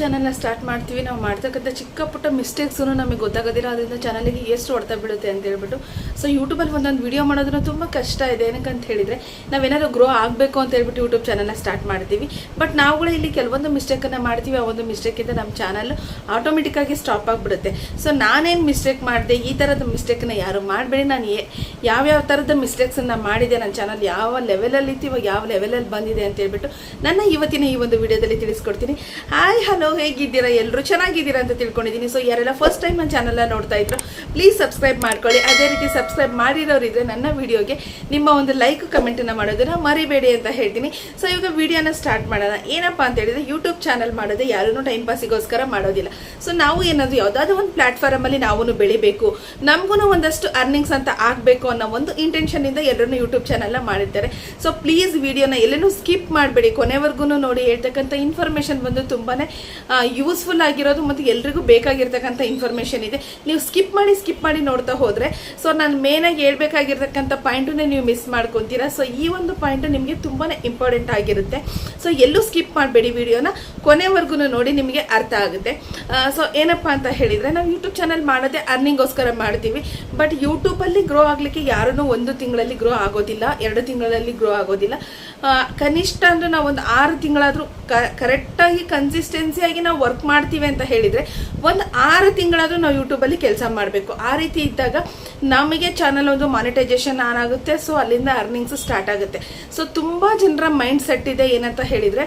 ಚಾನಲ್ನ ಸ್ಟಾರ್ಟ್ ಮಾಡ್ತೀವಿ. ನಾವು ಮಾಡ್ತಕ್ಕಂಥ ಚಿಕ್ಕ ಪುಟ್ಟ ಮಿಸ್ಟೇಕ್ಸು ನಮಗೆ ಗೊತ್ತಾಗೋದಿಲ್ಲ. ಅದರಿಂದ ಚಾನಲಿಗೆ ಎಷ್ಟು ಹೊಡ್ತಾ ಬೀಳುತ್ತೆ ಅಂತ ಹೇಳ್ಬಿಟ್ಟು. ಸೊ ಯೂಟ್ಯೂಬಲ್ಲಿ ಒಂದೊಂದು ವಿಡಿಯೋ ಮಾಡೋದನ್ನ ತುಂಬ ಕಷ್ಟ ಇದೆ. ಏನಕ್ಕೆ ಹೇಳಿದರೆ, ನಾವೇನಾದ್ರು ಗ್ರೋ ಆಗಬೇಕು ಅಂತ ಹೇಳ್ಬಿಟ್ಟು ಯೂಟ್ಯೂಬ್ ಚಾನಲ್ನ ಸ್ಟಾರ್ಟ್ ಮಾಡ್ತೀವಿ. ಬಟ್ ನಾವುಗಳು ಇಲ್ಲಿ ಕೆಲವೊಂದು ಮಿಸ್ಟೇಕನ್ನು ಮಾಡ್ತೀವಿ. ಆ ಒಂದು ಮಿಸ್ಟೇಕಿಂದ ನಮ್ಮ ಚಾನಲ್ ಆಟೋಮೆಟಿಕ್ಕಾಗಿ ಸ್ಟಾಪ್ ಆಗಿಬಿಡುತ್ತೆ. ಸೊ ನಾನೇನು ಮಿಸ್ಟೇಕ್ ಮಾಡಿದೆ, ಈ ಥರದ ಮಿಸ್ಟೇಕನ್ನು ಯಾರು ಮಾಡಬೇಡಿ. ನಾನು ಯಾವ್ಯಾವ ಥರದ ಮಿಸ್ಟೇಕ್ಸನ್ನು ಮಾಡಿದೆ ನನ್ನ ಚಾನಲ್ ಯಾವ ಲೆವೆಲಲ್ಲಿ ಇತ್ತು, ಇವಾಗ ಯಾವ ಲೆವೆಲಲ್ಲಿ ಬಂದಿದೆ ಅಂತ ಹೇಳ್ಬಿಟ್ಟು ನನ್ನ ಇವತ್ತಿನ ಈ ಒಂದು ವಿಡಿಯೋದಲ್ಲಿ ತಿಳಿಸ್ಕೊಡ್ತೀನಿ. ಹಾಯ್ ಹಲೋ ಹೇಗಿದ್ದೀರಾ? ಎಲ್ಲರೂ ಚೆನ್ನಾಗಿದ್ದೀರಾ ಅಂತ ತಿಳ್ಕೊಂಡಿದ್ದೀನಿ. ಸೊ ಯಾರೆಲ್ಲ ಫಸ್ಟ್ ಟೈಮ್ ನನ್ನ ಚಾನಲ್ನ ನೋಡ್ತಾ ಇದ್ರು ಪ್ಲೀಸ್ ಸಬ್ಸ್ಕ್ರೈಬ್ ಮಾಡ್ಕೊಳ್ಳಿ. ಅದೇ ರೀತಿ ಸಬ್ಸ್ಕ್ರೈಬ್ ಮಾಡಿರೋರಿದ್ರೆ ನನ್ನ ವಿಡಿಯೋಗೆ ನಿಮ್ಮ ಒಂದು ಲೈಕ್ ಕಮೆಂಟನ್ನು ಮಾಡೋದನ್ನು ಮರಿಬೇಡಿ ಅಂತ ಹೇಳ್ತೀನಿ. ಸೊ ಇವಾಗ ವಿಡಿಯೋನ ಸ್ಟಾರ್ಟ್ ಮಾಡೋಣ. ಏನಪ್ಪ ಅಂತ ಹೇಳಿದ್ರೆ ಯೂಟ್ಯೂಬ್ ಚಾನಲ್ ಮಾಡೋದೇ ಯಾರೂ ಟೈಮ್ ಪಾಸಿಗೋಸ್ಕರ ಮಾಡೋದಿಲ್ಲ. ಸೊ ನಾವು ಏನಾದರೂ ಯಾವುದಾದ್ರೂ ಒಂದು ಪ್ಲಾಟ್ಫಾರ್ಮಲ್ಲಿ ನಾವು ಬೆಳಿಬೇಕು ನಮಗೂ ಒಂದಷ್ಟು ಅರ್ನಿಂಗ್ಸ್ ಅಂತ ಆಗಬೇಕು ಅನ್ನೋ ಒಂದು ಇಂಟೆನ್ಷನ್ನಿಂದ ಎಲ್ಲರೂ ಯೂಟ್ಯೂಬ್ ಚಾನಲ್ನ ಮಾಡಿರ್ತಾರೆ. ಸೊ ಪ್ಲೀಸ್ ವಿಡಿಯೋನ ಎಲ್ಲನೂ ಸ್ಕಿಪ್ ಮಾಡಬೇಡಿ. ಕೊನೆವರೆಗೂ ನೋಡಿ ಹೇಳ್ತಕ್ಕಂಥ ಇನ್ಫಾರ್ಮೇಷನ್ ಬಂದು ತುಂಬಾ ಯೂಸ್ಫುಲ್ ಆಗಿರೋದು ಮತ್ತು ಎಲ್ರಿಗೂ ಬೇಕಾಗಿರ್ತಕ್ಕಂಥ ಇನ್ಫಾರ್ಮೇಷನ್ ಇದೆ. ನೀವು ಸ್ಕಿಪ್ ಮಾಡಿ ಸ್ಕಿಪ್ ಮಾಡಿ ನೋಡ್ತಾ ಹೋದರೆ ಸೊ ನಾನು ಮೇನಾಗಿ ಹೇಳ್ಬೇಕಾಗಿರ್ತಕ್ಕಂಥ ಪಾಯಿಂಟನ್ನೇ ನೀವು ಮಿಸ್ ಮಾಡ್ಕೊತೀರಾ. ಸೊ ಈ ಒಂದು ಪಾಯಿಂಟು ನಿಮಗೆ ತುಂಬಾ ಇಂಪಾರ್ಟೆಂಟ್ ಆಗಿರುತ್ತೆ. ಸೊ ಎಲ್ಲೂ ಸ್ಕಿಪ್ ಮಾಡಬೇಡಿ ವಿಡಿಯೋನ ಕೊನೆವರೆಗೂ ನೋಡಿ ನಿಮಗೆ ಅರ್ಥ ಆಗುತ್ತೆ. ಸೊ ಏನಪ್ಪ ಅಂತ ಹೇಳಿದರೆ, ನಾವು ಯೂಟ್ಯೂಬ್ ಚಾನಲ್ ಮಾಡೋದೇ ಅರ್ನಿಂಗೋಸ್ಕರ ಮಾಡ್ತೀವಿ. ಬಟ್ ಯೂಟ್ಯೂಬಲ್ಲಿ ಗ್ರೋ ಆಗಲಿಕ್ಕೆ ಯಾರೂ ಒಂದು ತಿಂಗಳಲ್ಲಿ ಗ್ರೋ ಆಗೋದಿಲ್ಲ, ಎರಡು ತಿಂಗಳಲ್ಲಿ ಗ್ರೋ ಆಗೋದಿಲ್ಲ. ಕನಿಷ್ಠ ಅಂದರೆ ನಾವು ಒಂದು ಆರು ತಿಂಗಳಾದರೂ ಕರೆಕ್ಟಾಗಿ ಕನ್ಸಿಸ್ಟೆನ್ಸಿಯಾಗಿ ನಾವು ವರ್ಕ್ ಮಾಡ್ತೀವಿ ಅಂತ ಹೇಳಿದರೆ ಒಂದು ಆರು ತಿಂಗಳಾದರೂ ನಾವು ಯೂಟ್ಯೂಬಲ್ಲಿ ಕೆಲಸ ಮಾಡಬೇಕು. ಆ ರೀತಿ ಇದ್ದಾಗ ನಮಗೆ ಚಾನಲ್ ಒಂದು ಮಾನಿಟೈಸೇಷನ್ ಆನ್ ಆಗುತ್ತೆ. ಸೊ ಅಲ್ಲಿಂದ ಅರ್ನಿಂಗ್ಸ್ ಸ್ಟಾರ್ಟ್ ಆಗುತ್ತೆ. ಸೊ ತುಂಬ ಜನರ ಮೈಂಡ್ ಸೆಟ್ ಇದೆ ಏನಂತ ಹೇಳಿದರೆ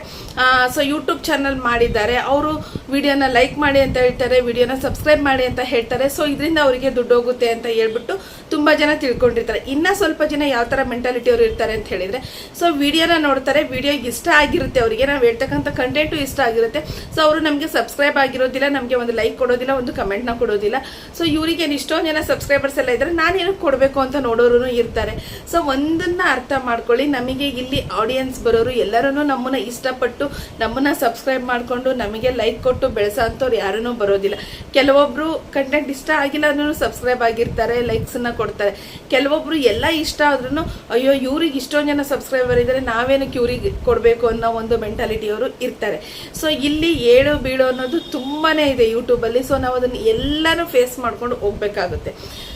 ಸೊ ಯೂಟ್ಯೂಬ್ ಚಾನಲ್ ಮಾಡಿದ್ದಾರೆ. ಅವರು ವಿಡಿಯೋನ ಲೈಕ್ ಮಾಡಿ ಅಂತ ಹೇಳ್ತಾರೆ ವಿಡಿಯೋನ ಸಬ್ಸ್ಕ್ರೈಬ್ ಮಾಡಿ ಅಂತ ಹೇಳ್ತಾರೆ. ಸೊ ಇದರಿಂದ ಅವರಿಗೆ ದುಡ್ಡು ಹೋಗುತ್ತೆ ಅಂತ ಹೇಳ್ಬಿಟ್ಟು ತುಂಬ ಜನ ತಿಳ್ಕೊಂಡಿರ್ತಾರೆ. ಇನ್ನೂ ಸ್ವಲ್ಪ ಜನ ಯಾವ ಥರ ಮೆಂಟಾಲಿಟಿ ಅವರು ಇರ್ತಾರೆ ಅಂತ ಹೇಳಿದರೆ ಸೊ ವಿಡಿಯೋನ ನೋಡ್ತಾರೆ. ವಿಡಿಯೋ ಇಷ್ಟ ಆಗಿರುತ್ತೆ ಅವರಿಗೆ. ನಾವು ಹೇಳ್ತಕ್ಕಂಥ ಕಂಟೆಂಟು ಇಷ್ಟ ಆಗಿರುತ್ತೆ. ಸೊ ಅವರು ನಮಗೆ ಸಬ್ಸ್ಕ್ರೈಬ್ ಆಗಿರೋದಿಲ್ಲ, ನಮಗೆ ಒಂದು ಲೈಕ್ ಕೊಡೋದಿಲ್ಲ, ಒಂದು ಕಮೆಂಟ್ನ ಕೊಡೋದಿಲ್ಲ. ಸೊ ಇವರಿಗೆ ಇಷ್ಟೊಂದು ಜನ ಸಬ್ಸ್ಕ್ರೈಬರ್ಸ್ ಎಲ್ಲ ಇದ್ದಾರೆ ನಾನೇನು ಕೊಡಬೇಕು ಅಂತ ನೋಡೋರು ಇರ್ತಾರೆ. ಸೊ ಒಂದನ್ನ ಅರ್ಥ ಮಾಡ್ಕೊಳ್ಳಿ. ನಮಗೆ ಇಲ್ಲಿ ಆಡಿಯನ್ಸ್ ಬರೋರು ಎಲ್ಲರೂ ನಮ್ಮನ್ನ ಇಷ್ಟಪಟ್ಟು, ನಮ್ಮನ್ನ ಸಬ್ಸ್ಕ್ರೈಬ್ ಮಾಡಿಕೊಂಡು, ನಮಗೆ ಲೈಕ್ ಕೊಟ್ಟು ಬೆಳೆಸೋ ಅಂಥವ್ರು ಯಾರೂ ಬರೋದಿಲ್ಲ. ಕೆಲವೊಬ್ಬರು ಕಂಟೆಂಟ್ ಇಷ್ಟ ಆಗಿಲ್ಲ ಅಂದ್ರೂ ಸಬ್ಸ್ಕ್ರೈಬ್ ಆಗಿರ್ತಾರೆ ಲೈಕ್ಸನ್ನ ಕೊಡ್ತಾರೆ. ಕೆಲವೊಬ್ಬರು ಎಲ್ಲ ಇಷ್ಟ ಆದ್ರೂ ಅಯ್ಯೋ, ಇವ್ರಿಗೆ ಇಷ್ಟೊಂದು ಜನ ಸಬ್ಸ್ಕ್ರೈಬರ್ ಇದ್ದರೆ ನಾವೇನಕ್ಕೆ ಇವ್ರಿಗೆ ಕೊಡಬೇಕು ಅನ್ನೋ ಒಂದು ಮೆಂಟಾಲಿಟಿಯವರು ಇರ್ತಾರೆ. ಸೊ ಇಲ್ಲಿ ಏಳು ಬೀಳು ಅನ್ನೋದು ತುಂಬಾ ಇದೆ ಯೂಟ್ಯೂಬಲ್ಲಿ ಸೊ ನಾವು ಅದನ್ನು ಎಲ್ಲರೂ ಫೇಸ್ ಮಾಡ್ಕೊಂಡು ಹೋಗ್ಬೇಕಾಗುತ್ತೆ.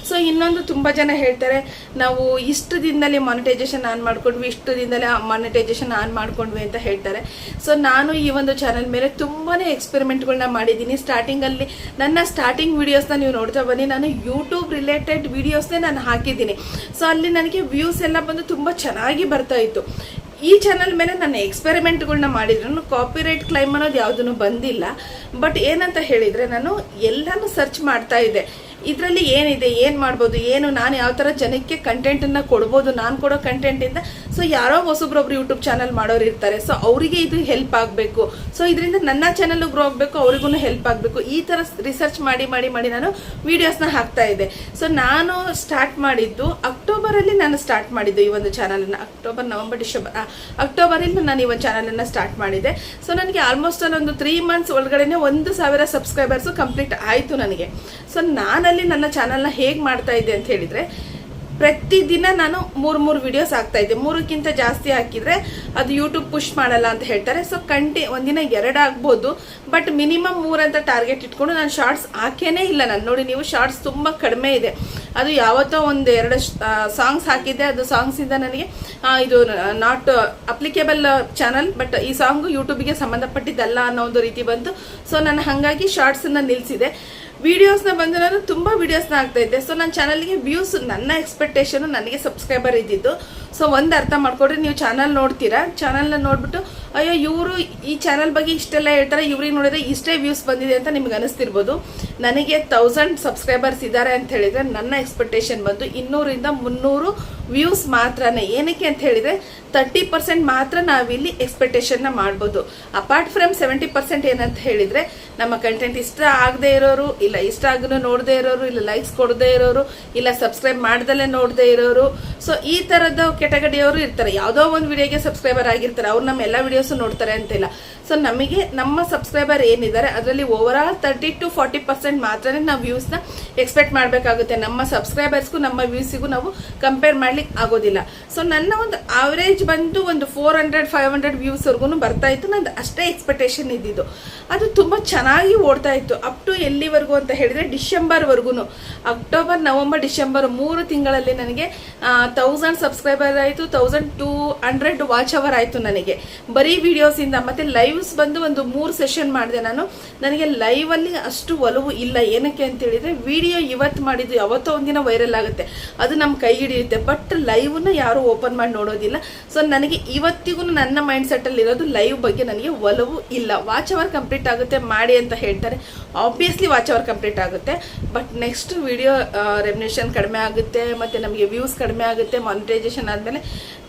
ಸೊ ಇನ್ನೊಂದು ತುಂಬ ಜನ ಹೇಳ್ತಾರೆ, ನಾವು ಇಷ್ಟು ದಿನದಲ್ಲಿ ಮಾನಿಟೈಸೇಷನ್ ಆನ್ ಮಾಡ್ಕೊಂಡ್ವಿ, ಇಷ್ಟು ದಿನದಲ್ಲಿ ಮಾನಿಟೈಸೇಷನ್ ಆನ್ ಮಾಡ್ಕೊಂಡ್ವಿ ಅಂತ ಹೇಳ್ತಾರೆ. ಸೊ ನಾನು ಈ ಒಂದು ಚಾನಲ್ ಮೇಲೆ ತುಂಬಾ ಎಕ್ಸ್ಪೆರಿಮೆಂಟ್ಗಳನ್ನ ಮಾಡಿದ್ದೀನಿ. ಸ್ಟಾರ್ಟಿಂಗಲ್ಲಿ ನನ್ನ ಸ್ಟಾರ್ಟಿಂಗ್ ವೀಡಿಯೋಸ್ನ ನೀವು ನೋಡ್ತಾ ಬನ್ನಿ. ನಾನು ಯೂಟ್ಯೂಬ್ ರಿಲೇಟೆಡ್ ವೀಡಿಯೋಸ್ನೇ ನಾನು ಹಾಕಿದ್ದೀನಿ. ಸೊ ಅಲ್ಲಿ ನನಗೆ ವ್ಯೂಸ್ ಎಲ್ಲ ಬಂದು ತುಂಬ ಚೆನ್ನಾಗಿ ಬರ್ತಾ ಇತ್ತು. ಈ ಚಾನಲ್ ಮೇಲೆ ನಾನು ಎಕ್ಸ್ಪೆರಿಮೆಂಟ್ಗಳನ್ನ ಮಾಡಿದ್ರು ಕಾಪಿರೈಟ್ ಕ್ಲೈಮ್ ಅನ್ನೋದು ಯಾವುದೂ ಬಂದಿಲ್ಲ. ಬಟ್ ಏನಂತ ಹೇಳಿದರೆ ನಾನು ಎಲ್ಲನೂ ಸರ್ಚ್ ಮಾಡ್ತಾ ಇದ್ದೆ. ಇದರಲ್ಲಿ ಏನಿದೆ, ಏನು ಮಾಡ್ಬೋದು, ಏನು, ನಾನು ಯಾವ ಥರ ಜನಕ್ಕೆ ಕಂಟೆಂಟನ್ನು ಕೊಡ್ಬೋದು, ನಾನು ಕೊಡೋ ಕಂಟೆಂಟಿಂದ ಸೊ ಯಾರೋ ಹೊಸಬ್ರೊಬ್ರು ಯೂಟ್ಯೂಬ್ ಚಾನಲ್ ಮಾಡೋರು ಇರ್ತಾರೆ. ಸೊ ಅವರಿಗೆ ಇದು ಹೆಲ್ಪ್ ಆಗಬೇಕು. ಸೊ ಇದರಿಂದ ನನ್ನ ಚಾನಲ್ಲು ಗ್ರೋ ಆಗಬೇಕು ಅವ್ರಿಗೂ ಹೆಲ್ಪ್ ಆಗಬೇಕು. ಈ ಥರ ರಿಸರ್ಚ್ ಮಾಡಿ ಮಾಡಿ ಮಾಡಿ ನಾನು ವೀಡಿಯೋಸ್ನ ಹಾಕ್ತಾ ಇದ್ದೆ. ಸೊ ನಾನು ಸ್ಟಾರ್ಟ್ ಮಾಡಿದ್ದು ಅಕ್ಟೋಬರಲ್ಲಿ ನಾನು ಸ್ಟಾರ್ಟ್ ಮಾಡಿದ್ದು ಈ ಒಂದು ಚಾನಲನ್ನು ಅಕ್ಟೋಬರ್ ನವಂಬರ್ ಡಿಸೆಂಬರ್ ಅಕ್ಟೋಬರಲ್ಲಿ ನಾನು ಈ ಒಂದು ಚಾನಲನ್ನು ಸ್ಟಾರ್ಟ್ ಮಾಡಿದೆ ಸೊ ನನಗೆ ಆಲ್ಮೋಸ್ಟ್ ಒಂದು ತ್ರೀ ಮಂತ್ಸ್ ಒಳಗಡೆ ಒಂದು ಸಾವಿರ ಸಬ್ಸ್ಕ್ರೈಬರ್ಸು ಕಂಪ್ಲೀಟ್ ಆಯಿತು ನನಗೆ. ಸೊ ನಾನಲ್ಲಿ ನನ್ನ ಚಾನಲ್ನ ಹೇಗೆ ಮಾಡ್ತಾ ಇದ್ದೆ ಅಂತ ಹೇಳಿದರೆ, ಪ್ರತಿದಿನ ನಾನು ಮೂರು ಮೂರು ವಿಡಿಯೋಸ್ ಹಾಕ್ತಾ ಇದ್ದೆ. ಮೂರಕ್ಕಿಂತ ಜಾಸ್ತಿ ಹಾಕಿದರೆ ಅದು ಯೂಟ್ಯೂಬ್ ಪುಷ್ ಮಾಡಲ್ಲ ಅಂತ ಹೇಳ್ತಾರೆ. ಸೊ ಕಂಟಿ, ಒಂದಿನ ಎರಡು ಆಗ್ಬೋದು. ಬಟ್ ಮಿನಿಮಮ್ ಮೂರಂತ ಟಾರ್ಗೆಟ್ ಇಟ್ಕೊಂಡು ನಾನು ಶಾರ್ಟ್ಸ್ ಹಾಕೇನೇ ಇಲ್ಲ ನಾನು. ನೋಡಿ, ನೀವು ಶಾರ್ಟ್ಸ್ ತುಂಬ ಕಡಿಮೆ ಇದೆ. ಅದು ಯಾವತ್ತೋ ಒಂದು ಎರಡು ಸಾಂಗ್ಸ್ ಹಾಕಿದ್ದೆ. ಅದು ಸಾಂಗ್ಸಿಂದ ನನಗೆ ಇದು ನಾಟ್ ಅಪ್ಲಿಕೇಬಲ್ ಚಾನಲ್ ಬಟ್ ಈ ಸಾಂಗು ಯೂಟ್ಯೂಬಿಗೆ ಸಂಬಂಧಪಟ್ಟಿದ್ದಲ್ಲ ಅನ್ನೋ ಒಂದು ರೀತಿ ಬಂತು. ಸೊ ನಾನು ಹಾಗಾಗಿ ಶಾರ್ಟ್ಸನ್ನು ನಿಲ್ಲಿಸಿದೆ ವಿಡಿಯೋಸ್ನ ಬಂದು ನಾನು ತುಂಬ ವಿಡಿಯೋಸ್ನ ಆಗ್ತಾ ಇದ್ದೆ. ಸೊ ನನ್ನ ಚಾನಲ್ಗೆ ವ್ಯೂಸ್ ನನ್ನ ಎಕ್ಸ್ಪೆಕ್ಟೇಷನು ನನಗೆ ಸಬ್ಸ್ಕ್ರೈಬರ್ ಇದ್ದಿದ್ದು. ಸೊ ಒಂದು ಅರ್ಥ ಮಾಡ್ಕೊಡ್ರಿ ನೀವು ಚಾನಲ್ ನೋಡ್ತೀರಾ? ಚಾನಲ್ನ ನೋಡ್ಬಿಟ್ಟು, ಅಯ್ಯೋ, ಇವರು ಈ ಚಾನಲ್ ಬಗ್ಗೆ ಇಷ್ಟೆಲ್ಲ ಹೇಳ್ತಾರೆ, ಇವ್ರಿಗೆ ನೋಡಿದ್ರೆ ಇಷ್ಟೇ ವ್ಯೂಸ್ ಬಂದಿದೆ ಅಂತ ನಿಮ್ಗೆ ಅನಿಸ್ತಿರ್ಬೋದು. ನನಗೆ ತೌಸಂಡ್ ಸಬ್ಸ್ಕ್ರೈಬರ್ಸ್ ಇದ್ದಾರೆ ಅಂತ ಹೇಳಿದರೆ, ನನ್ನ ಎಕ್ಸ್ಪೆಕ್ಟೇಷನ್ ಬಂದು ಇನ್ನೂರಿಂದ ಮುನ್ನೂರು ವ್ಯೂಸ್ ಮಾತ್ರನೇ. ಏನಕ್ಕೆ ಅಂತ ಹೇಳಿದರೆ ತರ್ಟಿ ಪರ್ಸೆಂಟ್ ಮಾತ್ರ ನಾವಿಲ್ಲಿ ಎಕ್ಸ್ಪೆಕ್ಟೇಷನ್ನ ಮಾಡ್ಬೋದು. ಅಪಾರ್ಟ್ ಫ್ರಮ್ ಸೆವೆಂಟಿ ಪರ್ಸೆಂಟ್ ಏನಂತ ಹೇಳಿದರೆ, ನಮ್ಮ ಕಂಟೆಂಟ್ ಇಷ್ಟ ಆಗದೆ ಇರೋರು, ಇಲ್ಲ ಇಷ್ಟ ಆಗನು ನೋಡದೇ ಇರೋರು, ಇಲ್ಲ ಲೈಕ್ಸ್ ಕೊಡದೇ ಇರೋರು, ಇಲ್ಲ ಸಬ್ಸ್ಕ್ರೈಬ್ ಮಾಡ್ದಲ್ಲೇ ನೋಡದೇ ಇರೋರು. ಸೊ ಈ ಥರದ ಕೆಟಗರಿಯವರು ಇರ್ತಾರೆ. ಯಾವುದೋ ಒಂದು ವಿಡಿಯೋಗೆ ಸಬ್ಸ್ಕ್ರೈಬರ್ ಆಗಿರ್ತಾರೆ. ಅವ್ರು ನಮ್ಮ ಎಲ್ಲ ವಿಡಿಯೋಸ್ ನೋಡ್ತಾರೆ ಅಂತಿಲ್ಲ. ಸೊ ನಮಗೆ ನಮ್ಮ ಸಬ್ಸ್ಕ್ರೈಬರ್ ಏನಿದ್ದಾರೆ, ಅದರಲ್ಲಿ overall thirty to forty percent ಮಾತ್ರನೇ ನಾವು ವ್ಯೂಸ್ನ ಎಕ್ಸ್ಪೆಕ್ಟ್ ಮಾಡಬೇಕಾಗುತ್ತೆ. ನಮ್ಮ ಸಬ್ಸ್ಕ್ರೈಬರ್ಸ್ಗೂ ನಮ್ಮ ವ್ಯೂಸಿಗೂ ನಾವು ಕಂಪೇರ್ ಮಾಡ್ಲಿಕ್ಕೆ ಆಗೋದಿಲ್ಲ. ಸೊ ನನ್ನ ಒಂದು ಆವರೇಜ್ ಬಂದು ಒಂದು ಫೋರ್ ಹಂಡ್ರೆಡ್ ಫೈವ್ ಹಂಡ್ರೆಡ್ ವ್ಯೂಸ್ವರೆಗೂ ಬರ್ತಾ ಇತ್ತು. ನಂದು ಅಷ್ಟೇ ಎಕ್ಸ್ಪೆಕ್ಟೇಷನ್ ಇದ್ದಿದ್ದು. ಅದು ತುಂಬ ಚೆನ್ನಾಗಿ ಓಡ್ತಾ ಇತ್ತು. ಅಪ್ ಟು ಎಲ್ಲಿವರೆಗೂ ಅಂತ ಹೇಳಿದ್ರೆ ಡಿಸೆಂಬರ್ವರೆಗೂ ಅಕ್ಟೋಬರ್ ನವಂಬರ್ ಡಿಸೆಂಬರ್ ಮೂರು ತಿಂಗಳಲ್ಲಿ ನನಗೆ ತೌಸಂಡ್ ಸಬ್ಸ್ಕ್ರೈಬರ್ ಆಯಿತು thousand two hundred watch hour ಆಯಿತು ನನಗೆ. ಬರೀ ವಿಡಿಯೋಸಿಂದ ಮತ್ತು ಲೈವ್ಸ್ ಬಂದು ಒಂದು ಮೂರು ಸೆಷನ್ ಮಾಡಿದೆ ನಾನು. ನನಗೆ ಲೈವಲ್ಲಿ ಅಷ್ಟು ಒಲವು ಇಲ್ಲ. ಏನಕ್ಕೆ ಅಂತ ಹೇಳಿದ್ರೆ ವಿಡಿಯೋ ಇವತ್ತು ಮಾಡಿದ್ದು ಯಾವತ್ತೋ ಒಂದಿನ ವೈರಲ್ ಆಗುತ್ತೆ. ಅದು ನಮ್ಮ ಕೈ ಹಿಡಿಯುತ್ತೆ. ಬಟ್ ಲೈವ್ನ ಯಾರು ಓಪನ್ ಮಾಡಿ ನೋಡೋದಿಲ್ಲ. ಸೊ ನನಗೆ ಇವತ್ತಿಗೂ ನನ್ನ ಮೈಂಡ್ ಸೆಟ್ಟಲ್ಲಿ ಇರೋದು ಲೈವ್ ಬಗ್ಗೆ ನನಗೆ ಒಲವು ಇಲ್ಲ. ವಾಚ್ ಅವರ್ ಕಂಪ್ಲೀಟ್ ಆಗುತ್ತೆ, ಮಾಡಿ ಅಂತ ಹೇಳ್ತಾರೆ. ಆಬ್ವಿಯಸ್ಲಿ ವಾಚ್ ಅವರ್ ಕಂಪ್ಲೀಟ್ ಆಗುತ್ತೆ. ಬಟ್ ನೆಕ್ಸ್ಟ್ ವಿಡಿಯೋ ರೆಮ್ಯುನೇಷನ್ ಕಡಿಮೆ ಆಗುತ್ತೆ. ಮತ್ತು ನಮಗೆ ವ್ಯೂಸ್ ಕಡಿಮೆ ಆಗುತ್ತೆ. ಮಾನಿಟೈಸೇಷನ್ ಆದಮೇಲೆ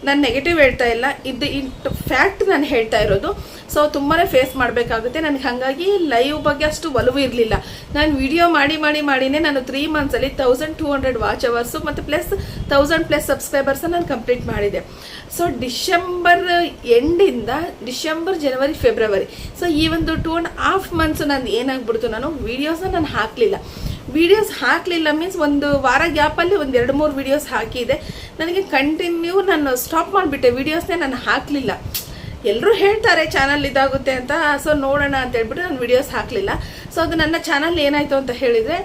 ನಾನು ನೆಗೆಟಿವ್ ಹೇಳ್ತಾ ಇಲ್ಲ. ಇದು ಇನ್ ಫ್ಯಾಕ್ಟ್ ನಾನು ಹೇಳ್ತಾ ಇರೋದು. ಸೊ ತುಂಬಾ ಫೇಸ್ ಮಾಡಬೇಕಾಗುತ್ತೆ. ನನಗೆ ಹಾಗಾಗಿ ಲೈವ್ ಬಗ್ಗೆ ಅಷ್ಟು ಒಲವು ಇರಲಿಲ್ಲ. ನಾನು ವಿಡಿಯೋ ಮಾಡಿ ಮಾಡಿ, ಮಾಡಿನೇ ನಾನು three ಮಂತ್ಸಲ್ಲಿ thousand two hundred watch hours ಮತ್ತು ಪ್ಲಸ್ ತೌಸಂಡ್ ಪ್ಲಸ್ ಸಬ್ಸ್ಕ್ರೈಬರ್ಸ್ ನಾನು ಕಂಪ್ಲೀಟ್ ಮಾಡಿದೆ. ಸೊ ಡಿಸೆಂಬರ್ ಎಂಡಿಂದ ಡಿಸೆಂಬರ್ ಜನವರಿ ಫೆಬ್ರವರಿ ಸೊ ಈ ಒಂದು ಟೂ ಆ್ಯಂಡ್ ಹಾಫ್ ಮಂತ್ಸ್ ನಾನು ಏನಾಗ್ಬಿಡ್ತು ನಾನು ವೀಡಿಯೋಸನ್ನ ನಾನು ಹಾಕಲಿಲ್ಲ. ವಿಡಿಯೋಸ್ ಹಾಕಲಿಲ್ಲ ಮೀನ್ಸ್ ಒಂದು ವಾರ ಗ್ಯಾಪಲ್ಲಿ ಒಂದು ಎರಡು ಮೂರು ವೀಡಿಯೋಸ್ ಹಾಕಿದೆ. ನನಗೆ ಕಂಟಿನ್ಯೂ ನಾನು ಸ್ಟಾಪ್ ಮಾಡಿಬಿಟ್ಟೆ ವೀಡಿಯೋಸ್ನೇ ನಾನು ಹಾಕಲಿಲ್ಲ. ಎಲ್ಲರೂ ಹೇಳ್ತಾರೆ ಚಾನಲ್ ಇದಾಗುತ್ತೆ ಅಂತ ಸೊ ನೋಡೋಣ ಅಂತ ಹೇಳ್ಬಿಟ್ಟು ನಾನು ವೀಡಿಯೋಸ್ ಹಾಕಲಿಲ್ಲ. ಸೊ ಅದು ನನ್ನ ಚಾನಲ್ ಏನಾಯಿತು ಅಂತ ಹೇಳಿದರೆ,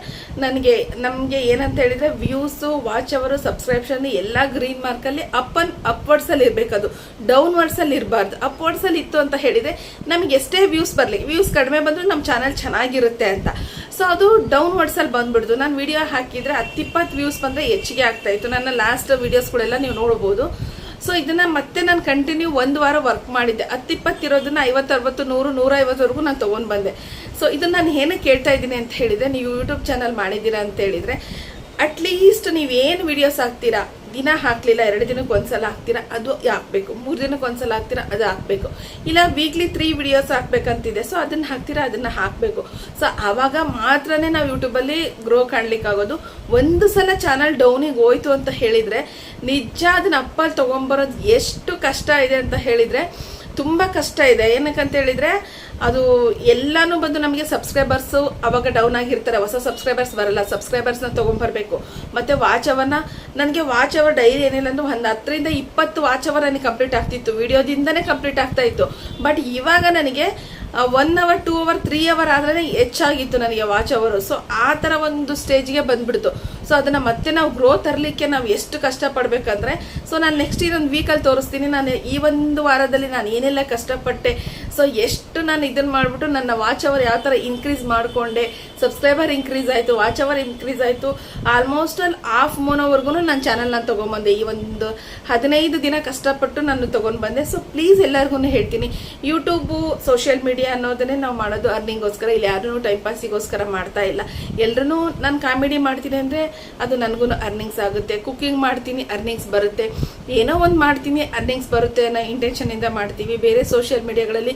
ನನಗೆ, ನಮಗೆ ಏನಂತ ಹೇಳಿದರೆ ವ್ಯೂಸು ವಾಚ್ ಅವರು ಸಬ್ಸ್ಕ್ರಿಪ್ಷನ್ ಎಲ್ಲ ಗ್ರೀನ್ ಮಾರ್ಕಲ್ಲಿ ಅಪ್ ಅನ್ ಅಪ್ವರ್ಡ್ಸಲ್ಲಿ ಇರಬೇಕದು. ಡೌನ್ವರ್ಡ್ಸಲ್ಲಿ ಇರಬಾರ್ದು. ಅಪ್ವರ್ಡ್ಸಲ್ಲಿ ಇತ್ತು ಅಂತ ಹೇಳಿದರೆ ನಮಗೆ ಎಷ್ಟೇ ವ್ಯೂಸ್ ಬರಲಿ ವ್ಯೂಸ್ ಕಡಿಮೆ ಬಂದರೂ ನಮ್ಮ ಚಾನಲ್ ಚೆನ್ನಾಗಿರುತ್ತೆ ಅಂತ. ಸೊ ಅದು ಡೌನ್ವರ್ಡ್ಸಲ್ಲಿ ಬಂದ್ಬಿಡ್ತು ನಾನು ವಿಡಿಯೋ ಹಾಕಿದರೆ ಹತ್ತಿಪ್ಪತ್ತು ವ್ಯೂಸ್ ಬಂದರೆ ಹೆಚ್ಚಿಗೆ ಆಗ್ತಾ ಇತ್ತು. ನನ್ನ ಲಾಸ್ಟ್ ವೀಡಿಯೋಸ್ಗಳೆಲ್ಲ ನೀವು ನೋಡ್ಬೋದು. ಸೊ ಇದನ್ನ ಮತ್ತೆ ನಾನು ಕಂಟಿನ್ಯೂ ಒಂದು ವಾರ ವರ್ಕ್ ಮಾಡಿದ್ದೆ. ಹತ್ತಿಪ್ಪತ್ತಿರೋದನ್ನ ಐವತ್ತು, ಅರವತ್ತು, ನೂರು, ನೂರ ಐವತ್ತವರೆಗೂ ನಾನು ತೊಗೊಂಡು ಬಂದೆ. ಸೊ ಇದನ್ನ ನಾನು ಏನಕ್ಕೆ ಕೇಳ್ತಾ ಇದ್ದೀನಿ ಅಂತ ಹೇಳಿದರೆ, ನೀವು ಯೂಟ್ಯೂಬ್ ಚಾನಲ್ ಮಾಡಿದ್ದೀರಾ ಅಂತ ಹೇಳಿದರೆ ಅಟ್ಲೀಸ್ಟ್ ನೀವೇನು ವಿಡಿಯೋಸ್ ಹಾಕ್ತೀರಾ ದಿನ ಹಾಕಲಿಲ್ಲ, ಎರಡು ದಿನಕ್ಕೆ ಒಂದ್ಸಲ ಹಾಕ್ತೀರಾ, ಅದು ಹಾಕ್ಬೇಕು. ಮೂರು ದಿನಕ್ಕೆ ಒಂದ್ಸಲ ಹಾಕ್ತೀರಾ, ಅದು ಹಾಕ್ಬೇಕು. ಇಲ್ಲ ವೀಕ್ಲಿ ತ್ರೀ ವಿಡಿಯೋಸ್ ಹಾಕ್ಬೇಕಂತಿದೆ ಸೊ ಅದನ್ನು ಹಾಕ್ತೀರಾ, ಅದನ್ನು ಹಾಕಬೇಕು. ಸೊ ಆವಾಗ ಮಾತ್ರನೇ ನಾವು ಯೂಟ್ಯೂಬಲ್ಲಿ ಗ್ರೋ ಕಾಣ್ಲಿಕ್ಕಾಗೋದು. ಒಂದು ಸಲ ಚಾನಲ್ ಡೌನಿಗೆ ಹೋಯ್ತು ಅಂತ ಹೇಳಿದರೆ, ನಿಜ ಅದನ್ನ ಅಪ್ಪಲ್ಲಿ ತೊಗೊಂಬರೋದು ಎಷ್ಟು ಕಷ್ಟ ಇದೆ ಅಂತ ಹೇಳಿದರೆ ತುಂಬ ಕಷ್ಟ ಇದೆ. ಏನಕ್ಕಂತ ಹೇಳಿದ್ರೆ ಅದು ಎಲ್ಲಾನು ಬಂದು ನಮಗೆ ಸಬ್ಸ್ಕ್ರೈಬರ್ಸು ಅವಾಗ ಡೌನ್ ಆಗಿರ್ತಾರೆ. ಹೊಸ ಸಬ್ಸ್ಕ್ರೈಬರ್ಸ್ ಬರಲ್ಲ. ಸಬ್ಸ್ಕ್ರೈಬರ್ಸ್ನ ತೊಗೊಂಬರ್ಬೇಕು ಮತ್ತು ವಾಚ್ ಅವರ್ನ ನನಗೆ ವಾಚ್ ಅವರ್ ಡೈರಿ ಏನಿಲ್ಲ ಅಂದ್ರೆ ಒಂದು ಹತ್ತರಿಂದ ಇಪ್ಪತ್ತು ವಾಚ್ ಅವರ್ ನನಗೆ ಕಂಪ್ಲೀಟ್ ಆಗ್ತಿತ್ತು. ವಿಡಿಯೋದಿಂದನೇ ಕಂಪ್ಲೀಟ್ ಆಗ್ತಾ ಇತ್ತು. ಬಟ್ ಇವಾಗ ನನಗೆ one hour two hour three hour ಆದ್ರೆ ಹೆಚ್ಚಾಗಿತ್ತು ನನಗೆ ವಾಚ್ ಅವರು ಸೊ ಆ ಥರ ಒಂದು ಸ್ಟೇಜ್ಗೆ ಬಂದ್ಬಿಡ್ತು. ಸೊ ಅದನ್ನು ಮತ್ತೆ ನಾವು ಗ್ರೋ ತರಲಿಕ್ಕೆ ನಾವು ಎಷ್ಟು ಕಷ್ಟಪಡಬೇಕಂದ್ರೆ ಸೊ ನಾನು ನೆಕ್ಸ್ಟ್ ಇನ್ನೊಂದು ವೀಕಲ್ಲಿ ತೋರಿಸ್ತೀನಿ. ನಾನು ಈ ಒಂದು ವಾರದಲ್ಲಿ ನಾನು ಏನೆಲ್ಲ ಕಷ್ಟಪಟ್ಟೆ ಸೊ ಎಷ್ಟು ನಾನು ಇದನ್ನು ಮಾಡಿಬಿಟ್ಟು ನನ್ನ ವಾಚ್ ಅವರ್ ಯಾವ ಥರ ಇನ್ಕ್ರೀಸ್ ಮಾಡಿಕೊಂಡೆ ಸಬ್ಸ್ಕ್ರೈಬರ್ ಇನ್ಕ್ರೀಸ್ ಆಯಿತು ವಾಚ್ ಅವರ್ ಇನ್ಕ್ರೀಸ್ ಆಯಿತು ಆಲ್ಮೋಸ್ಟ್ ಅಲ್ಲಿ ಹಾಫ್ ಮೋನೋವರೆಗೂ ನಾನು ತೊಗೊಂಬಂದೆ. ಈ ಒಂದು ಹದಿನೈದು ದಿನ ಕಷ್ಟಪಟ್ಟು ನಾನು ತೊಗೊಂಡು ಬಂದೆ ಸೊ ಪ್ಲೀಸ್ ಎಲ್ಲರಿಗೂ ಹೇಳ್ತೀನಿ ಯೂಟ್ಯೂಬು ಸೋಷಿಯಲ್ ಮೀಡಿಯಾ ಅನ್ನೋದನ್ನೇ ನಾವು ಮಾಡೋದು ಅರ್ನಿಂಗೋಸ್ಕರ ಇಲ್ಲಿ ಯಾರೂ ಟೈಮ್ ಪಾಸಿಗೋಸ್ಕರ ಮಾಡ್ತಾ ಇಲ್ಲ. ಎಲ್ಲರೂ ನಾನು ಕಾಮಿಡಿ ಮಾಡ್ತೀನಿ ಅಂದರೆ ಅದು ನನಗೂ ಅರ್ನಿಂಗ್ಸ್ ಆಗುತ್ತೆ. ಕುಕ್ಕಿಂಗ್ ಮಾಡ್ತೀನಿ ಅರ್ನಿಂಗ್ಸ್ ಬರುತ್ತೆ. ಏನೋ ಒಂದು ಮಾಡ್ತೀನಿ ಅರ್ನಿಂಗ್ಸ್ ಬರುತ್ತೆ ಅನ್ನೋ ಇಂಟೆನ್ಷನಿಂದ ಮಾಡ್ತೀವಿ. ಬೇರೆ ಸೋಷಿಯಲ್ ಮೀಡಿಯಾಗಳಲ್ಲಿ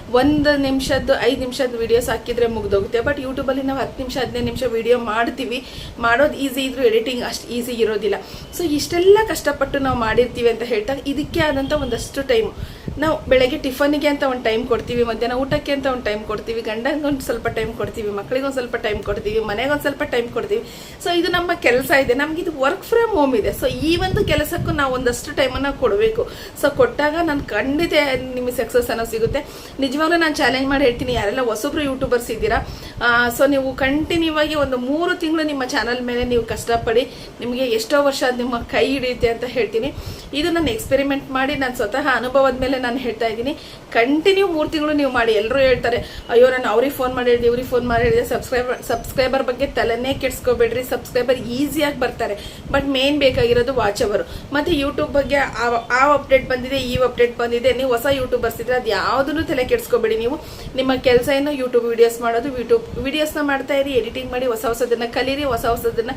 ಒಂದು ನಿಮಿಷದ್ದು, ಐದು ನಿಮಿಷದ ವೀಡಿಯೋಸ್ ಹಾಕಿದರೆ ಮುಗ್ದೋಗುತ್ತೆ. ಬಟ್ ಯೂಟ್ಯೂಬಲ್ಲಿ ನಾವು ಹತ್ತು ನಿಮಿಷ, ಹದಿನೈದು ನಿಮಿಷ ವೀಡಿಯೋ ಮಾಡ್ತೀವಿ. ಮಾಡೋದು ಈಸಿ ಇದ್ರೂ ಎಡಿಟಿಂಗ್ ಅಷ್ಟು ಈಸಿ ಇರೋದಿಲ್ಲ. ಸೊ ಇಷ್ಟೆಲ್ಲ ಕಷ್ಟಪಟ್ಟು ನಾವು ಮಾಡಿರ್ತೀವಿ ಅಂತ ಹೇಳ್ತಾ, ಇದಕ್ಕೆ ಆದಂಥ ಒಂದಷ್ಟು ಟೈಮ್ ನಾವು ಬೆಳಗ್ಗೆ ಟಿಫನಿಗೆ ಅಂತ ಒಂದು ಟೈಮ್ ಕೊಡ್ತೀವಿ, ಮಧ್ಯಾಹ್ನ ಊಟಕ್ಕೆ ಅಂತ ಒಂದು ಟೈಮ್ ಕೊಡ್ತೀವಿ ಗಂಡಂಗೆ ಒಂದು ಸ್ವಲ್ಪ ಟೈಮ್ ಕೊಡ್ತೀವಿ ಮಕ್ಕಳಿಗೆ ಸ್ವಲ್ಪ ಟೈಮ್ ಕೊಡ್ತೀವಿ ಮನೆಗೆ ಒಂದು ಸ್ವಲ್ಪ ಟೈಮ್ ಕೊಡ್ತೀವಿ. ಸೊ ಇದು ನಮ್ಮ ಕೆಲಸ ಇದೆ. ನಮ್ಗೆ ಇದು ವರ್ಕ್ ಫ್ರಮ್ ಹೋಮ್ ಇದೆ. ಸೊ ಈ ಒಂದು ಕೆಲಸಕ್ಕೂ ನಾವು ಒಂದಷ್ಟು ಟೈಮನ್ನು ಕೊಡಬೇಕು. ಸೊ ಕೊಟ್ಟಾಗ ನಾನು ಖಂಡಿತ ನಿಮಗೆ ಸಕ್ಸಸ್ ಅನ್ನೋ ಸಿಗುತ್ತೆ. ನಿಜವಾಗ್ಲೂ ನಾನು ಚಾಲೆಂಜ್ ಮಾಡಿ ಹೇಳ್ತೀನಿ, ಯಾರೆಲ್ಲ ಹೊಸಬ್ರು ಯೂಟ್ಯೂಬರ್ಸ್ ಇದ್ದೀರಾ ಸೊ ನೀವು ಕಂಟಿನ್ಯೂ ಆಗಿ ಒಂದು ಮೂರು ತಿಂಗಳು ನಿಮ್ಮ ಚಾನಲ್ ಮೇಲೆ ನೀವು ಕಷ್ಟಪಡಿ ನಿಮಗೆ ಎಷ್ಟೋ ವರ್ಷ ಅದು ನಿಮ್ಮ ಕೈ ಹಿಡಿಯುತ್ತೆ ಅಂತ ಹೇಳ್ತೀನಿ. ಇದು ನಾನು ಎಕ್ಸ್ಪೆರಿಮೆಂಟ್ ಮಾಡಿ ನಾನು ಸ್ವತಃ ಅನುಭವದ ಮೇಲೆ ನಾನು ಹೇಳ್ತಾ ಇದ್ದೀನಿ. ಕಂಟಿನ್ಯೂ ಮೂರು ತಿಂಗಳು ನೀವು ಮಾಡಿ ಎಲ್ಲರೂ ಹೇಳ್ತಾರೆ, ಅಯ್ಯೋ, ನಾನು ಅವ್ರಿಗೆ ಫೋನ್ ಮಾಡಿ ಹೇಳಿದೆ ಇವ್ರಿಗೆ ಫೋನ್ ಮಾಡಿ ಹೇಳಿದೆ ಸಬ್ಸ್ಕ್ರೈಬರ್ ಸಬ್ಸ್ಕ್ರೈಬರ್ ಬಗ್ಗೆ ತಲೆನೇ ಕೆಡ್ಸ್ಕೋಬೇಡ್ರಿ ಸಬ್ಸ್ಕ್ರೈಬರ್ ಈಸಿಯಾಗಿ ಬರ್ತಾರೆ. ಬಟ್ ಮೇನ್ ಬೇಕಾಗಿರೋದು ವಾಚ್ ಅವರು. ಮತ್ತು ಯೂಟ್ಯೂಬ್ ಬಗ್ಗೆ ಆ- ಅಪ್ಡೇಟ್ ಬಂದಿದೆ, ಈ ಅಪ್ಡೇಟ್ ಬಂದಿದೆ. ನೀವು ಹೊಸ ಯೂಟ್ಯೂಬರ್ಸ್ ಇದ್ರೆ ಅದು ಯಾವುದನ್ನು ತಲೆ ಕೆಡ್ಸ್ಕೋಬೇಡಿ ನೀವು. ನಿಮ್ಮ ಕೆಲಸ ಏನು? ಯೂಟ್ಯೂಬ್ ವಿಡಿಯೋಸ್ ಮಾಡೋದು ಯೂಟ್ಯೂಬ್ ವಿಡಿಯೋಸ್ನ ಮಾಡ್ತಾ ಇರಿ ಎಡಿಟಿಂಗ್ ಮಾಡಿ, ಹೊಸ ಹೊಸದನ್ನ ಕಲೀರಿ, ಹೊಸ ಹೊಸದನ್ನ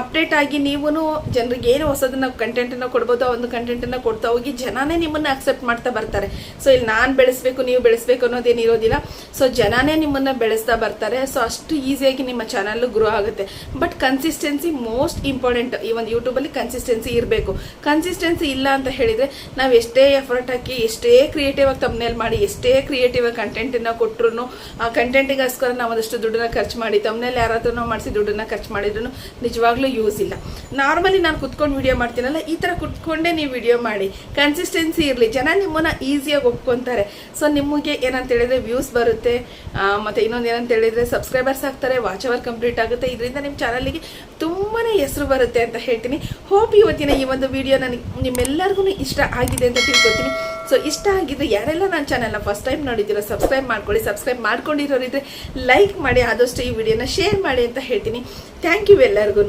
ಅಪ್ಡೇಟ್ ಆಗಿ ನೀವು ಜನರಿಗೆ ಏನು ಹೊಸದನ್ನ ಕಂಟೆಂಟನ್ನು ಕೊಡ್ಬೋದು, ಆ ಒಂದು ಕಂಟೆಂಟನ್ನು ಕೊಡ್ತಾ ಹೋಗಿ ಜನನೇ ನಿಮ್ಮನ್ನ ಅಕ್ಸೆಪ್ಟ್ ಮಾಡ್ತಾ ಬರ್ತಾರೆ. ಸೊ ಇಲ್ಲಿ ನಾನು ಬೆಳೆಸಬೇಕು, ನೀವು ಬೆಳೆಸ್ಬೇಕು ಅನ್ನೋದೇನು ಇರೋದಿಲ್ಲ ಸೊ ಜನನೇ ನಿಮ್ಮನ್ನ ಬೆಳೆಸ್ತಾ ಬರ್ತಾರೆ. ಸೊ ಅಷ್ಟು ಈಸಿಯಾಗಿ ನಿಮ್ಮ ಚಾನಲ್ ಗ್ರೋ ಆಗುತ್ತೆ. ಬಟ್ ಕನ್ಸಿಸ್ಟೆನ್ಸಿ ಮೋಸ್ಟ್ ಇಂಪಾರ್ಟೆಂಟ್ ಈ ಒಂದು ಯೂಟ್ಯೂಬಲ್ಲಿ ಕನ್ಸಿಸ್ಟೆನ್ಸಿ ಇರಬೇಕು. ಕನ್ಸಿಸ್ಟೆನ್ಸಿ ಇಲ್ಲ ಅಂತ ಹೇಳಿದರೆ ನಾವು ಎಷ್ಟೇ ಎಫರ್ಟ್ ಹಾಕಿ, ಎಷ್ಟೇ ಕ್ರಿಯೇಟಿವ್ ಆಗಿ ತಮ್ಮನೇಲಿ ಮಾಡಿ, ಎಷ್ಟೇ ಕ್ರಿಯೇಟಿವ್ ಕಂಟೆಂಟ್ ಕಂಟೆಂಟನ್ನು ಕೊಟ್ಟರು ಆ ಕಂಟೆಂಟಿಗೋಸ್ಕರ ನಾವು ಅದಷ್ಟು ದುಡ್ಡನ್ನ ಖರ್ಚು ಮಾಡಿ ತಮ್ಮನೇಲಿ ಯಾರಾದ್ರೂ ಮಾಡಿಸಿ ದುಡ್ಡನ್ನ ಖರ್ಚು ಮಾಡಿದ್ರು ನಿಜವಾಗ್ಲೂ ಯೂಸ್ ಇಲ್ಲ. ನಾರ್ಮಲಿ ನಾನು ಕುತ್ಕೊಂಡು ವಿಡಿಯೋ ಮಾಡ್ತೀನಲ್ಲ, ಈ ಥರ ಕುತ್ಕೊಂಡೇ ನೀವು ವಿಡಿಯೋ ಮಾಡಿ. ಕನ್ಸಿಸ್ಟೆನ್ಸಿ ಇರಲಿ. ಜನ ನಿಮ್ಮನ್ನ ಈಸಿಯಾಗಿ ಒಪ್ಕೊತಾರೆ. ಸೊ ನಿಮಗೆ ಏನಂತ ಹೇಳಿದ್ರೆ ವ್ಯೂಸ್ ಬರುತ್ತೆ ಮತ್ತು ಮತ್ತೆ ಇನ್ನೊಂದು ಏನಂತ ಹೇಳಿದ್ರೆ ಸಬ್ಸ್ಕ್ರೈಬರ್ಸ್ ಆಗ್ತಾರೆ ವಾಚ್ ಅವರ್ ಕಂಪ್ಲೀಟ್ ಆಗುತ್ತೆ. ಇದರಿಂದ ನಿಮ್ಮ ಚಾನಲ್ಗೆ ತುಂಬಾ ಹೆಸರು ಬರುತ್ತೆ ಅಂತ ಹೇಳ್ತೀನಿ. ಹೋಪ್ ಇವತ್ತಿನ ಈ ಒಂದು ವಿಡಿಯೋ ನನಗೆ ನಿಮ್ಮೆಲ್ಲರಿಗೂ ಇಷ್ಟ ಆಗಿದೆ ಅಂತ ತಿಳ್ಕೊತೀನಿ. ಸೊ ಇಷ್ಟ ಆಗಿದ್ದು ಯಾರೆಲ್ಲ ನನ್ನ ಚಾನಲ್ನ ಫಸ್ಟ್ ಟೈಮ್ ನೋಡಿದ್ದೀರೋ ಸಬ್ಸ್ಕ್ರೈಬ್ ಮಾಡ್ಕೊಳ್ಳಿ. ಸಬ್ಸ್ಕ್ರೈಬ್ ಮಾಡ್ಕೊಂಡಿರೋರಿದ್ರೆ ಲೈಕ್ ಮಾಡಿ, ಆದಷ್ಟು ಈ ವಿಡಿಯೋನ ಶೇರ್ ಮಾಡಿ ಅಂತ ಹೇಳ್ತೀನಿ. ಥ್ಯಾಂಕ್ ಯು ಎಲ್ಲರಿಗೂ.